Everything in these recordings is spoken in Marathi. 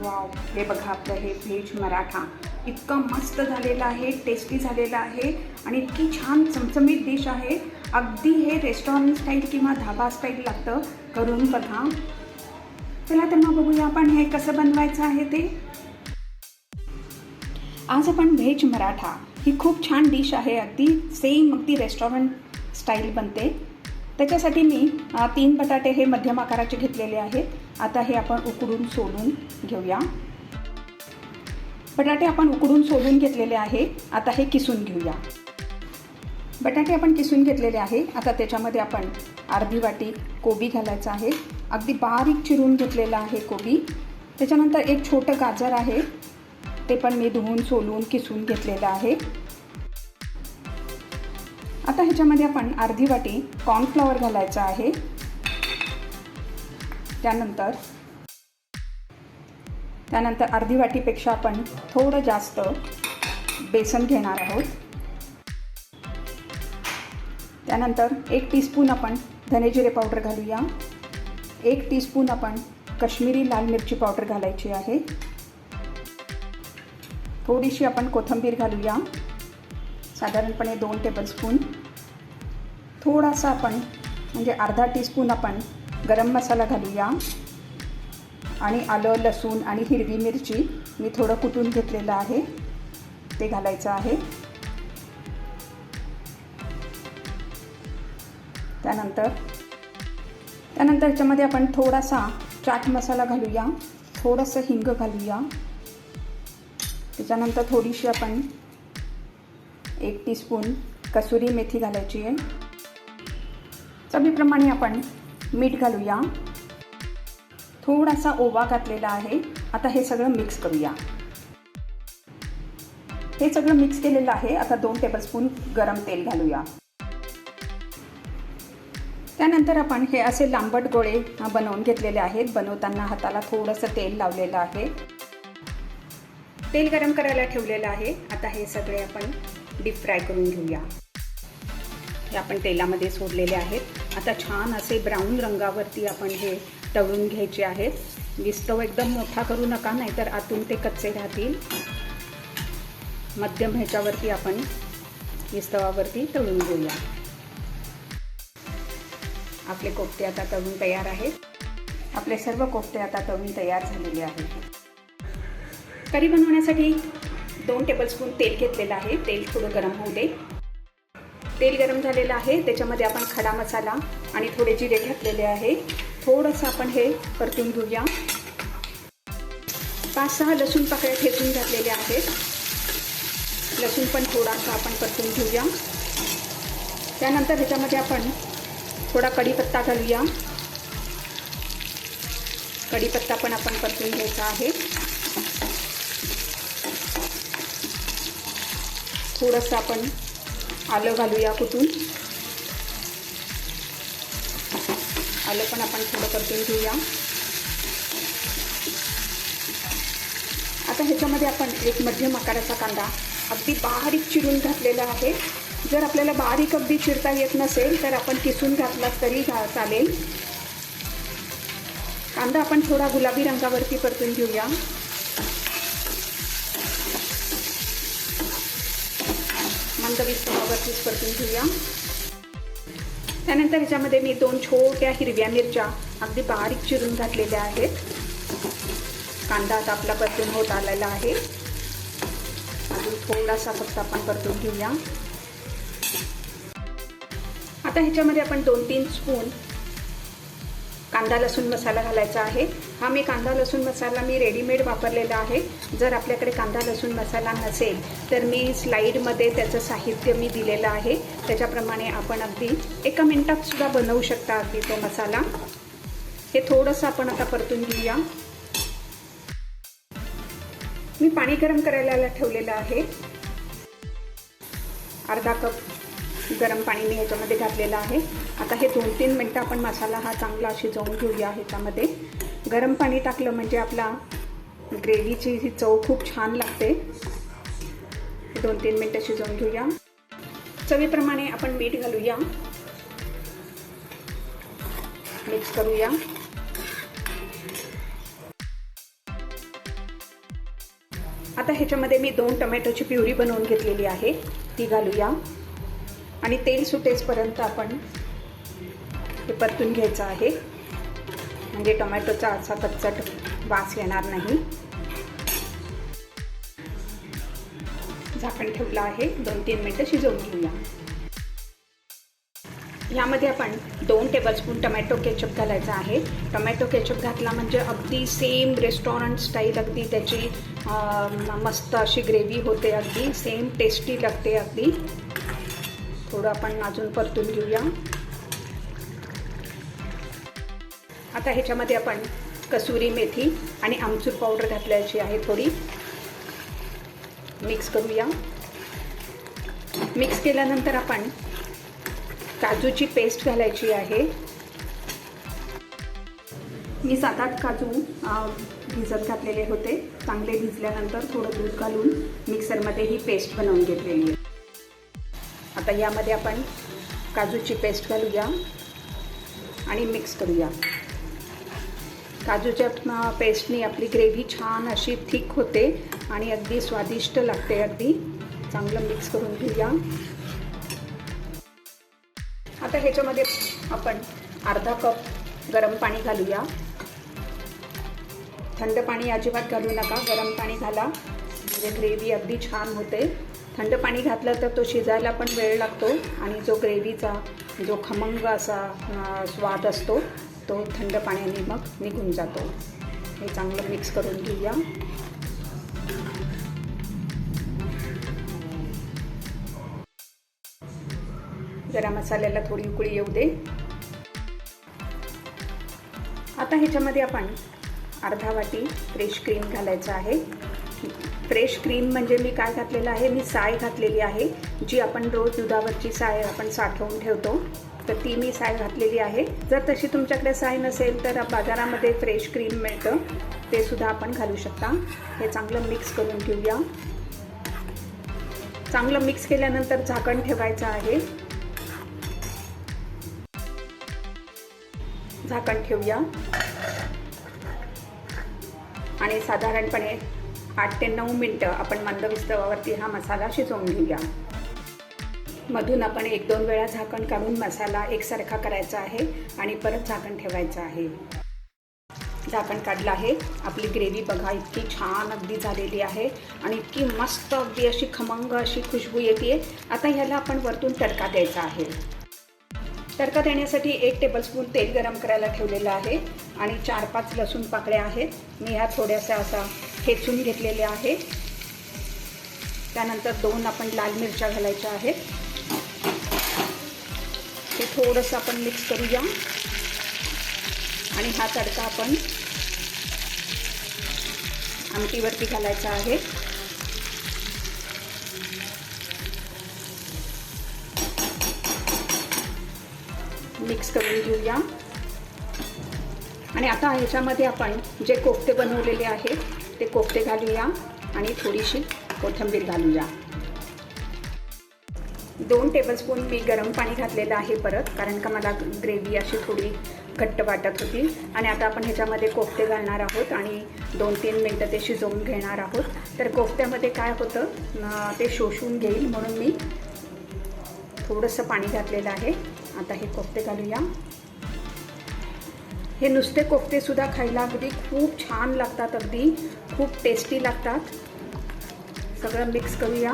वाव हे बघा आपलं हे व्हेज मराठा. इतकं मस्त झालेलं आहे टेस्टी झालेलं आहे आणि इतकी छान चमचमीत डिश आहे. अगदी हे रेस्टॉरंट स्टाईल किंवा धाबा स्टाईल लागतं. करून बघा. चला तर मग बघूया आपण हे कसं बनवायचं आहे ते. आज आपण व्हेज मराठा. ही खूप छान डिश आहे. अगदी सेम अगदी रेस्टॉरंट स्टाईल बनते. त्याच्यासाठी मी तीन बटाटे हे मध्यम आकाराचे घेतलेले आहेत. आता हे आपण उकडून सोलून घेऊया. बटाटे आपण उकडून सोलून घेतलेले आहे. आता हे किसून घेऊया. बटाटे आपण किसून घेतलेले आहे. आता त्याच्यामध्ये आपण अर्धी वाटी कोबी घालायचं आहे. अगदी बारीक चिरून घेतलेलं आहे कोबी. त्याच्यानंतर एक छोटं गाजर आहे. ते पण मी धुवून सोलून किसून घेतलेलं आहे. आता ह्याच्यामध्ये आपण अर्धी वाटी कॉर्नफ्लॉवर घालायचं आहे. त्यानंतर त्यानंतर अर्धी वाटीपेक्षा आपण थोडं जास्त बेसन घेणार आहोत. त्यानंतर एक टीस्पून आपण धनेजिरे पावडर घालूया. एक टीस्पून आपण कश्मीरी लाल मिरची पावडर घालायची आहे. थोडीशी आपण कोथिंबीर घालूया. साधारणपणे दोन टेबलस्पून थोडासा आपण म्हणजे अर्धा टीस्पून आपण गरम मसाला घालूया. आणि आलं लसूण आणि हिरवी मिरची मी थोडं कुटून घेतलेलं आहे. ते घालायचं आहे. त्यानंतर त्यानंतर ह्याच्यामध्ये आपण थोडासा चाट मसाला घालूया. थोडंसं हिंग घालूया. त्याच्यानंतर थोडीशी आपण एक टीस्पून कसुरी मेथी घालायची आहे. चवीप्रमाणे आपण मीठ घालूया. थोडासा ओवा घातलेला आहे. आता हे सगळं मिक्स करूया. हे सगळं मिक्स केलेलं आहे. आता दोन टेबलस्पून गरम तेल घालूया. त्यानंतर आपण हे असे लांबट गोळे बनवून घेतलेले आहेत. बनवताना हाताला थोडंसं तेल लावलेलं आहे. तेल गरम करायला ठेवलेलं आहे. आता हे सगळे आपण डीप फ्राय करून घेऊया. हे आपण तेलामध्ये सोडलेले आहेत. आता छान असे ब्राऊन रंगावरती आपण हे तळून घ्यायचे आहेत. विस्तव एकदम मोठा करू नका नाहीतर आतून ते कच्चे राहतील. मध्यम ह्याच्यावरती आपण विस्तवावरती तळून घेऊया. आपले कोफ्ते आता तळून तयार आहेत. आपले सर्व कोफ्ते आता तळून तयार झालेले आहेत. करी बनवण्यासाठी दोन टेबलस्पून तेल घेतलेलं आहे. तेल थोडं गरम होऊ दे. तेल गरम झालेलं आहे. त्याच्यामध्ये आपण खडा मसाला आणि थोडे जिरे घातलेले आहे. थोडंसं आपण हे परतून घेऊया. पाच सहा लसूण पाकळ्या ठेचून घातलेल्या आहेत. लसूण पण थोडासा आपण परतून घेऊया. त्यानंतर ह्याच्यामध्ये आपण थोडा कढीपत्ता घालूया. कढीपत्ता पण आपण परतून घ्यायचा आहे. थोडंसं आपण आलं घालूया कुठून? आलं पण आपण थोडं परतून घेऊया. आता ह्याच्यामध्ये आपण एक मध्यम आकाराचा कांदा अगदी बारीक चिरून घातलेला आहे. जर आपल्याला बारीक अगदी चिरता येत नसेल तर आपण किसून घातला तरी घा चालेल. कांदा आपण थोडा गुलाबी रंगावरती परतून घेऊया. मंद विस्तवावरतीच परतून घेऊया. त्यानंतर ह्याच्यामध्ये मी दोन छोट्या हिरव्या मिरच्या अगदी बारीक चिरून घातलेल्या आहेत. कांदा आता आपला परतून होत आलेला आहे. अजून थोडासा फक्त आपण परतून घेऊया. आता ह्याच्यामध्ये आपण दोन तीन स्पून कांदा लसूण मसाला घालायचा आहे. हा मी कांदा लसूण मसाला मी रेडीमेड वापरलेला आहे. जर आपल्याकडे कांदा लसूण मसाला नसेल तर मी स्लाईडमध्ये त्याचं साहित्य मी दिलेलं आहे. त्याच्याप्रमाणे आपण अगदी एका मिनटात सुद्धा बनवू शकता अगदी तो मसाला. हे थोडंसं आपण आता परतून घेऊया. मी पाणी गरम करायला ठेवलेलं आहे. अर्धा कप गरम पाणी मी ह्याच्यामध्ये घातलेलं आहे. आता हे दोन तीन मिनटं आपण मसाला हा चांगला शिजवून घेऊया ह्याच्यामध्ये. गरम पाणी टाकलं म्हणजे आपला ग्रेव्हीची ही चव खूप छान लागते. दोन तीन मिनटं शिजवून घेऊया. चवीप्रमाणे आपण मीठ घालूया. मिक्स करूया. आता ह्याच्यामध्ये मी दोन टमॅटोची प्युरी बनवून घेतलेली आहे. ती घालूया. आणि तेल सुटेजपर्यंत आपण हे परतून घ्यायचं आहे. म्हणजे टोमॅटोचा असा कच्चट वास येणार नाही. झाकण ठेवलं आहे. दोन तीन मिनटं शिजवून घेऊया. यामध्ये आपण दोन टेबलस्पून टमॅटो केचप घालायचा आहे. टमॅटो केचप घातला म्हणजे अगदी सेम रेस्टॉरंट स्टाईल अगदी त्याची मस्त अशी ग्रेव्ही होते अगदी सेम टेस्टी लागते अगदी. थोडं आपण अजून परतून घेऊया. आता ह्याच्यामध्ये आपण कसुरी मेथी आणि आमचूर पावडर घातल्याची आहे थोडी. मिक्स करूया. मिक्स केल्यानंतर आपण काजूची पेस्ट घालायची आहे. मी सात आठ काजू भिजत घातलेले होते. चांगले भिजल्यानंतर थोडं दूध घालून मिक्सरमध्ये ही पेस्ट बनवून घेतलेली आहे. आता यामध्ये आपण काजूची पेस्ट घालूया आणि मिक्स करूया. काजूच्या पेस्टनी आपली ग्रेव्ही छान अशी थिक होते आणि अगदी स्वादिष्ट लागते अगदी चांगलं मिक्स करून घेऊया. आता ह्याच्यामध्ये आपण अर्धा कप गरम पाणी घालूया. थंड पाणी अजिबात घालू नका गरम पाणी घाला. म्हणजे ग्रेव्ही अगदी छान होते. थंड पाणी घातलं तर तो शिजायला पण वेळ लागतो आणि जो ग्रेव्हीचा जो खमंग असा स्वाद असतो तो थंड पाण्याने मग निघून जातो. हे चांगलं मिक्स करून घेऊया. जरा मसाल्याला थोडी उकळी येऊ दे. आता ह्याच्यामध्ये आपण अर्धा वाटी फ्रेश क्रीम घालायचं आहे. फ्रेश क्रीम म्हणजे मी काय घातलेलं आहे? मी साय घातलेली आहे जी आपण रोज दुधावरची साय आपण साठवून ठेवतो. तर ती मी साय घातलेली आहे. जर तशी तुमच्याकडे साय नसेल तर बाजारामध्ये फ्रेश क्रीम मिळतं. ते सुद्धा आपण घालू शकता. हे चांगलं मिक्स करून घेऊया. चांगलं मिक्स केल्यानंतर झाकण ठेवायचं आहे. झाकण ठेवूया. आणि साधारणपणे आठ ते नऊ मिनटं आपण मंद विस्तवावरती हा मसाला शिजवून घेऊया. मधून आपण एक दोन वेळा झाकण काढून मसाला एकसारखा करायचा आहे आणि परत झाकण ठेवायचं आहे. झाकण काढलं आहे. आपली ग्रेव्ही बघा इतकी छान अगदी झालेली आहे आणि इतकी मस्त अगदी अशी खमंग अशी खुशबू येते आता ह्याला आपण वरतून तडका द्यायचा आहे. तडका देण्यासाठी एक टेबलस्पून तेल गरम करायला ठेवलेलं आहे आणि चार पाच लसूण पाकळ्या आहेत. मी ह्या थोड्याशा असा खेचून घेतलेल्या आहे त्यानंतर दोन आपण लाल मिरच्या घालायच्या आहेत. हे थोडंसं आपण मिक्स करूया. आणि हा तडका आपण आमटीवरती घालायचा आहे. मिक्स करून घेऊया. आणि आता ह्याच्यामध्ये आपण जे कोफ्ते बनवलेले आहेत ते कोफ्ते घालूया आणि थोडीशी कोथिंबीर घालूया. दोन टेबलस्पून मी गरम पाणी घातलेलं आहे परत कारण का मला ग्रेव्ही अशी थोडी घट्ट वाटत होती. आणि आता आपण ह्याच्यामध्ये कोफ्ते घालणार आहोत आणि दोन तीन मिनटं ते शिजवून घेणार आहोत. तर कोफ्त्यामध्ये काय होतं ते शोषून घेईल म्हणून मी थोडंसं पाणी घातलेलं आहे. आता हे कोफ्ते घालूया. हे नुसते कोफ्तेसुद्धा खायला अगदी खूप छान लागतात अगदी खूप टेस्टी लागतात. सगळं मिक्स करूया.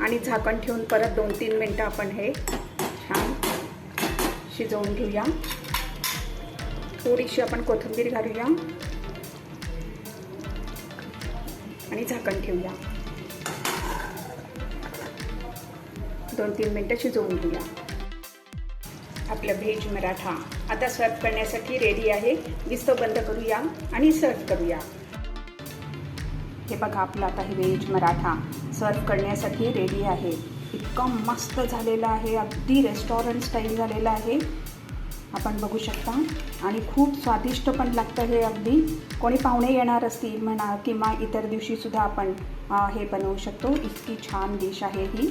आणि झाकण ठेवून परत दोन तीन मिनटं आपण हे छान शिजवून घेऊया. थोडीशी आपण कोथिंबीर घालूया. आणि झाकण ठेवूया. दोन तीन मिनटं शिजवून घेऊया. आपलं व्हेज मराठा. आता सर्व करण्यासाठी रेडी आहे. विस्तो बंद करूया आणि सर्व करूया. हे बघा आपलं आता हे व्हेज मराठा. सर्व करण्यासाठी रेडी आहे. इतकं मस्त झालेलं आहे. अगदी रेस्टॉरंट स्टाईल झालेलं आहे. आपण बघू शकता. आणि खूप स्वादिष्ट पण लागतं हे अगदी. कोणी पाहुणे येणार असतील म्हणा किंवा इतर दिवशीसुद्धा आपण हे बनवू शकतो. इतकी छान डिश आहे ही.